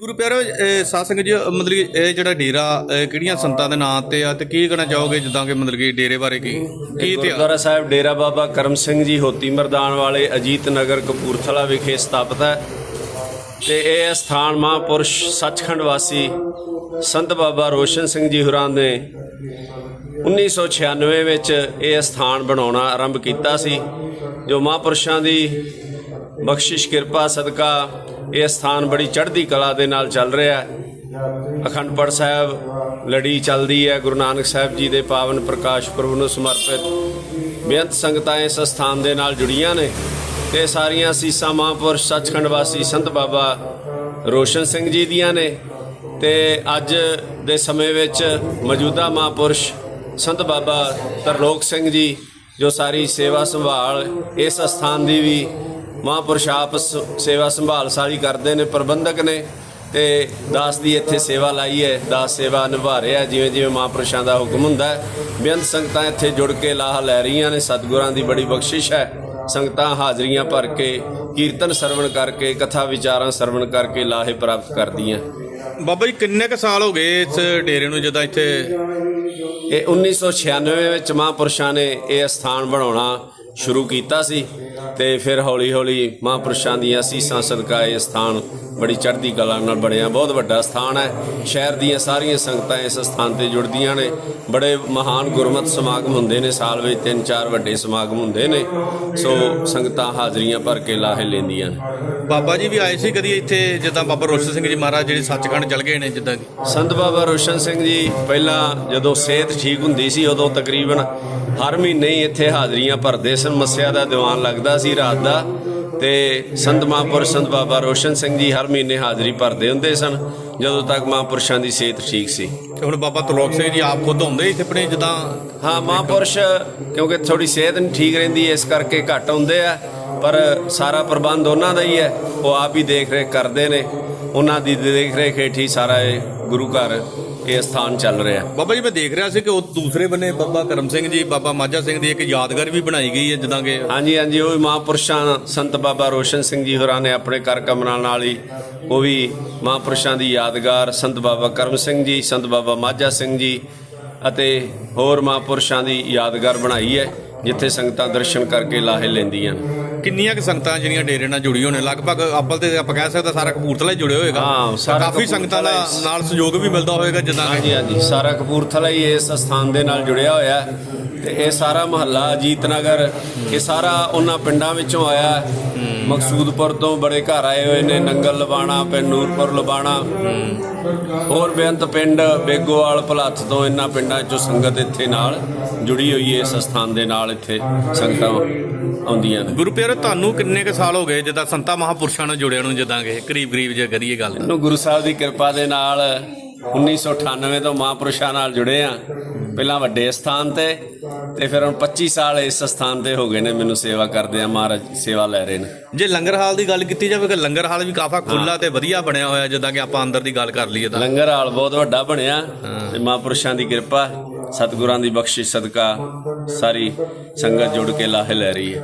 ਗੁਰੂ ਪਿਆਰੋ, ਇਹ ਸਾਧ ਜੀ ਮਤਲਬ ਕਿ ਇਹ ਜਿਹੜਾ ਡੇਰਾ, ਇਹ ਕਿਹੜੀਆਂ ਸੰਤਾਂ ਦੇ ਨਾਂ ਤੇ ਆ ਤੇ ਕੀ ਕਹਿਣਾ ਚਾਹੋਗੇ ਜਿੱਦਾਂ ਕਿ ਮਤਲਬ ਕਿ ਡੇਰੇ ਬਾਰੇ ਕੀ ਕੀ ਇਤਿਹਾਸ ਗੁਰਦੁਆਰਾ ਸਾਹਿਬ ਡੇਰਾ ਬਾਬਾ ਕਰਮ ਸਿੰਘ ਜੀ ਹੋਤੀ ਮਰਦਾਨ ਵਾਲੇ ਅਜੀਤ ਨਗਰ ਕਪੂਰਥਲਾ ਵਿਖੇ ਸਥਾਪਿਤ ਹੈ ਤੇ ਇਹ ਸਥਾਨ ਮਹਾਂਪੁਰਸ਼ ਸੱਚਖੰਡ ਵਾਸੀ ਸੰਤ ਬਾਬਾ ਰੋਸ਼ਨ ਸਿੰਘ ਜੀ ਹੁਰਾਂ ਨੇ 1996 ਵਿੱਚ ਇਹ ਸਥਾਨ ਬਣਾਉਣਾ ਆਰੰਭ ਕੀਤਾ ਸੀ, ਜੋ ਮਹਾਂਪੁਰਸ਼ਾਂ ਦੀ ਬਖਸ਼ਿਸ਼, ਕਿਰਪਾ, ਸਦਕਾ, ਇਹ ਸਥਾਨ ਬੜੀ ਚੜ੍ਹਦੀ ਕਲਾ ਦੇ ਨਾਲ ਚੱਲ ਰਿਹਾ ਹੈ। ਅਖੰਡ ਪਾਠ ਸਾਹਿਬ ਲੜੀ ਚੱਲਦੀ ਹੈ, ਗੁਰੂ ਨਾਨਕ ਸਾਹਿਬ ਜੀ ਦੇ ਪਾਵਨ ਪ੍ਰਕਾਸ਼ ਪੁਰਬ ਨੂੰ ਸਮਰਪਿਤ। ਬੇਅੰਤ ਸੰਗਤਾਂ ਇਸ ਸਥਾਨ ਦੇ ਨਾਲ ਜੁੜੀਆਂ ਨੇ ਤੇ ਸਾਰੀਆਂ ਸੀਸਾਂ ਮਹਾਂਪੁਰਸ਼, ਸੱਚਖੰਡ ਵਾਸੀ ਸੰਤ ਬਾਬਾ ਰੋਸ਼ਨ ਸਿੰਘ ਜੀ ਦੀਆਂ ਨੇ ਤੇ ਅੱਜ ਦੇ ਸਮੇਂ ਵਿੱਚ ਮੌਜੂਦਾ ਮਹਾਂਪੁਰਸ਼ ਸੰਤ ਬਾਬਾ ਤਰਲੋਕ ਸਿੰਘ ਜੀ, ਜੋ ਸਾਰੀ ਸੇਵਾ ਸੰਭਾਲ ਇਸ ਸਥਾਨ ਦੀ ਵੀ ਮਹਾਂਪੁਰਸ਼ ਆਪ ਸੇਵਾ ਸੰਭਾਲ ਸਾਰੀ ਕਰਦੇ ਨੇ ਪ੍ਰਬੰਧਕ ਨੇ ਤੇ ਦਾਸ ਦੀ ਇੱਥੇ ਸੇਵਾ ਲਾਈ ਹੈ ਦਾਸ ਸੇਵਾ ਨਿਭਾ ਰਿਹਾ ਜਿਵੇਂ ਜਿਵੇਂ ਮਹਾਂਪੁਰਸ਼ਾਂ ਦਾ ਹੁਕਮ ਹੁੰਦਾ ਹੈ ਬੇਅੰਤ ਸੰਗਤਾਂ ਇੱਥੇ ਜੁੜ ਕੇ ਲਾਹਾ ਲੈ ਰਹੀਆਂ ਨੇ ਸਤਿਗੁਰਾਂ ਦੀ ਬੜੀ ਬਖਸ਼ਿਸ਼ ਹੈ ਸੰਗਤਾਂ ਹਾਜ਼ਰੀਆਂ ਭਰ ਕੇ ਕੀਰਤਨ ਸਰਵਣ ਕਰਕੇ ਕਥਾ ਵਿਚਾਰਾਂ ਸਰਵਣ ਕਰਕੇ ਲਾਹੇ ਪ੍ਰਾਪਤ ਕਰਦੀਆਂ। ਬਾਬਾ ਜੀ ਕਿੰਨੇ ਕ ਸਾਲ ਹੋ ਗਏ ਇਸ ਡੇਰੇ ਨੂੰ ਜਦੋਂ ਇੱਥੇ? ਇਹ 1996 ਵਿੱਚ ਮਹਾਂਪੁਰਸ਼ਾਂ ਨੇ ਇਹ ਸਥਾਨ ਬਣਾਉਣਾ ਸ਼ੁਰੂ ਕੀਤਾ ਸੀ ਤੇ ਫਿਰ ਹੌਲੀ ਹੌਲੀ ਮਹਾਂਪੁਰਸ਼ਾਂ ਦੀਆਂ ਅਸੀਸਾਂ ਸਦਕਾ ਇਹ ਸਥਾਨ ਬੜੀ ਚੜ੍ਹਦੀ ਕਲਾ ਨਾਲ ਬਣਿਆ। ਬਹੁਤ ਵੱਡਾ ਸਥਾਨ ਹੈ। ਸ਼ਹਿਰ ਦੀਆਂ ਸਾਰੀਆਂ ਸੰਗਤਾਂ ਇਸ ਸਥਾਨ ਤੇ ਜੁੜਦੀਆਂ ਨੇ। ਬੜੇ ਮਹਾਨ ਗੁਰਮਤਿ ਸਮਾਗਮ ਹੁੰਦੇ ਨੇ। ਸਾਲ ਵਿੱਚ ਤਿੰਨ ਚਾਰ ਵੱਡੇ ਸਮਾਗਮ ਹੁੰਦੇ ਨੇ। ਸੋ ਸੰਗਤਾਂ ਹਾਜ਼ਰੀਆਂ ਭਰ ਕੇ ਲਾਹੇ ਲੈਂਦੀਆਂ ਨੇ। ਬਾਬਾ ਜੀ ਵੀ ਆਏ ਸੀ ਕਦੀ ਇੱਥੇ ਜਿੱਦਾਂ ਬਾਬਾ ਰੋਸ਼ਨ ਸਿੰਘ ਜੀ ਮਹਾਰਾਜ ਜਿਹੜੇ ਸੱਚਖੰਡ ਚਲ ਗਏ ਨੇ ਜਿੱਦਾਂ ਸੰਤ ਬਾਬਾ ਰੋਸ਼ਨ ਸਿੰਘ ਜੀ ਪਹਿਲਾਂ ਜਦੋਂ ਸਿਹਤ ਠੀਕ ਹੁੰਦੀ ਸੀ ਉਦੋਂ ਤਕਰੀਬਨ ਹਰ ਮਹੀਨੇ ਇੱਥੇ ਹਾਜ਼ਰੀਆਂ ਭਰਦੇ ਸਨ ਮੱਸਿਆ ਦਾ ਦੀਵਾਨ ਲੱਗਦਾ ਸੀ ਰਾਤ ਦਾ ਤੇ ਸੰਤ ਮਹਾਂਪੁਰਸ਼ ਸੰਤ ਬਾਬਾ ਰੋਸ਼ਨ ਸਿੰਘ ਜੀ ਹਰ ਮਹੀਨੇ ਹਾਜ਼ਰੀ ਭਰਦੇ ਹੁੰਦੇ ਸਨ ਜਦੋਂ ਤੱਕ ਮਹਾਂਪੁਰਸ਼ਾਂ ਦੀ ਸਿਹਤ ਠੀਕ ਸੀ। ਹੁਣ ਬਾਬਾ ਤਰਲੋਕ ਸਿੰਘ ਜੀ ਆਪ ਖੁਦ ਹੁੰਦੇ ਇੱਥੇ ਆਪਣੇ ਜਿੱਦਾਂ ਹਾਂ ਮਹਾਂਪੁਰਸ਼ ਕਿਉਂਕਿ ਥੋੜੀ ਸਿਹਤ ਨਹੀਂ ਠੀਕ ਰਹਿੰਦੀ ਇਸ ਕਰਕੇ ਘੱਟ ਆਉਂਦੇ ਆ ਪਰ ਸਾਰਾ ਪ੍ਰਬੰਧ ਉਹਨਾਂ ਦਾ ਹੀ ਹੈ ਉਹ ਆਪ ਹੀ ਦੇਖ ਰੇਖ ਕਰਦੇ ਨੇ ਉਹਨਾਂ ਦੀ ਦੇਖ ਰੇਖ ਹੇਠ ਹੀ ਸਾਰਾ ਇਹ ਗੁਰੂ ਘਰ ਇਹ ਸਥਾਨ ਚੱਲ ਰਿਹਾ। ਬਾਬਾ ਜੀ ਮੈਂ ਦੇਖ ਰਿਹਾ ਸੀ ਕਿ ਉਹ ਦੂਸਰੇ ਬੰਨੇ ਬਾਬਾ ਕਰਮ ਸਿੰਘ ਜੀ ਬਾਬਾ ਮਾਝਾ ਸਿੰਘ ਦੀ ਇੱਕ ਯਾਦਗਾਰ ਵੀ ਬਣਾਈ ਗਈ ਹੈ ਜਿੱਦਾਂ ਕਿ ਹਾਂਜੀ ਹਾਂਜੀ ਉਹ ਮਹਾਂਪੁਰਸ਼ਾਂ ਸੰਤ ਬਾਬਾ ਰੋਸ਼ਨ ਸਿੰਘ ਜੀ ਹੋਰਾਂ ਨੇ ਆਪਣੇ ਕਰ ਕਮਰਾਂ ਨਾਲ ਹੀ ਉਹ ਵੀ ਮਹਾਂਪੁਰਸ਼ਾਂ ਦੀ ਯਾਦਗਾਰ ਸੰਤ ਬਾਬਾ ਕਰਮ ਸਿੰਘ ਜੀ ਸੰਤ ਬਾਬਾ ਮਾਝਾ ਸਿੰਘ ਜੀ ਅਤੇ ਹੋਰ ਮਹਾਂਪੁਰਸ਼ਾਂ ਦੀ ਯਾਦਗਾਰ ਬਣਾਈ ਹੈ। ਜਿੱਥੇ ਸੰਗਤਾਂ ਦਰਸ਼ਨ ਕਰਕੇ ਲਾਹੇ ਲੈਂਦੀਆਂ ਨੇ। ਕਿੰਨੀਆਂ ਕਿ ਸੰਗਤਾਂ ਜਿਹੜੀਆਂ ਡੇਰੇ ਨਾਲ ਜੁੜੀਆਂ ਨੇ? ਲਗਭਗ ਅੱਬਲ ਤੇ ਆਪਾਂ ਕਹਿ ਸਕਦੇ ਸਾਰਾ ਕਪੂਰਥਲਾ ਹੀ ਜੁੜਿਆ ਹੋਏਗਾ। ਹਾਂ, ਸਾਰਾ ਕਾਫੀ ਸੰਗਤਾਂ ਦਾ ਕਪੂਰਥਲਾ ਨਾਲ ਸਹਿਯੋਗ ਵੀ ਮਿਲਦਾ ਹੋਏਗਾ ਜਿੱਦਾਂ ਕਿ ਹਾਂਜੀ ਹਾਂਜੀ ਸਾਰਾ ਕਪੂਰਥਲਾ ਹੀ ਇਸ ਸਥਾਨ ਦੇ ਨਾਲ ਜੁੜਿਆ ਹੋਇਆ ਹੈ ਤੇ ਇਹ ਸਾਰਾ ਮਹੱਲਾ ਅਜੀਤ ਨਗਰ ਇਹ ਸਾਰਾ ਉਹਨਾਂ ਪਿੰਡਾਂ ਵਿੱਚੋਂ ਆਇਆ ਹੈ। ਮਕਸੂਦਪੁਰ ਤੋਂ ਬੜੇ ਘਰ ਆਏ ਹੋਏ ਨੇ ਨੰਗਲ ਲਬਾਣਾ ਪਿੰਡ ਨੂਰਪੁਰ ਲਬਾਣਾ ਹੋਰ ਬੇਅੰਤ ਪਿੰਡ ਬੇਗੋਵਾਲ ਭਲੱਥ ਤੋਂ ਇਹਨਾਂ ਪਿੰਡਾਂ ਚੋਂ ਸੰਗਤ ਇੱਥੇ ਨਾਲ ਜੁੜੀ ਹੋਈ ਹੈ ਇਸ ਸਥਾਨ ਦੇ ਨਾਲ। ਇੱਥੇ ਸੰਗਤਾਂ ਆਉਂਦੀਆਂ ਨੇ। ਗੁਰੂ ਪਿਆਰੇ ਤੁਹਾਨੂੰ ਕਿੰਨੇ ਕ ਸਾਲ ਹੋ ਗਏ ਜਿੱਦਾਂ ਸੰਤਾਂ ਮਹਾਂਪੁਰਸ਼ਾਂ ਨਾਲ ਜੁੜਿਆ ਨੂੰ ਜਿੱਦਾਂ ਕਿ ਕਰੀਬ ਕਰੀਬ ਜੇ ਕਰੀਏ ਗੱਲ? ਨੂੰ ਗੁਰੂ ਸਾਹਿਬ ਦੀ ਕਿਰਪਾ ਦੇ ਨਾਲ 1998 ਤੋਂ ਮਹਾਂਪੁਰਸ਼ਾਂ ਨਾਲ ਜੁੜੇ ਆ। ਪਹਿਲਾਂ ਵੱਡੇ ਸਥਾਨ ਤੇ ਤੇ ਫਿਰ ਹੁਣ 25 ਸਾਲ ਇਸ ਸਥਾਨ ਤੇ ਹੋ ਗਏ ਨੇ ਮੈਨੂੰ ਸੇਵਾ ਕਰਦੇ ਆ ਮਹਾਰਾਜ ਸੇਵਾ ਲੈ ਰਹੇ ਨੇ। ਜੇ ਲੰਗਰ ਹਾਲ ਦੀ ਗੱਲ ਕੀਤੀ ਜਾਵੇ ਕਿ ਲੰਗਰ ਹਾਲ ਵੀ ਕਾਫਾ ਖੁੱਲਾ ਤੇ ਵਧੀਆ ਬਣਿਆ ਹੋਇਆ ਜਿੱਦਾਂ ਕਿ ਆਪਾਂ ਅੰਦਰ ਦੀ ਗੱਲ ਕਰ ਲਈਏ ਤਾਂ। ਲੰਗਰ ਹਾਲ ਬਹੁਤ ਵੱਡਾ ਬਣਿਆ ਤੇ ਮਹਾਂਪੁਰਸ਼ਾਂ ਦੀ ਕਿਰਪਾ। ਸਤਿਗੁਰਾਂ ਦੀ ਬਖਸ਼ਿਸ਼ ਸਦਕਾ ਸਾਰੀ ਸੰਗਤ ਜੁੜ ਕੇ ਲਾਹੇ ਲੈ ਰਹੀ ਹੈ।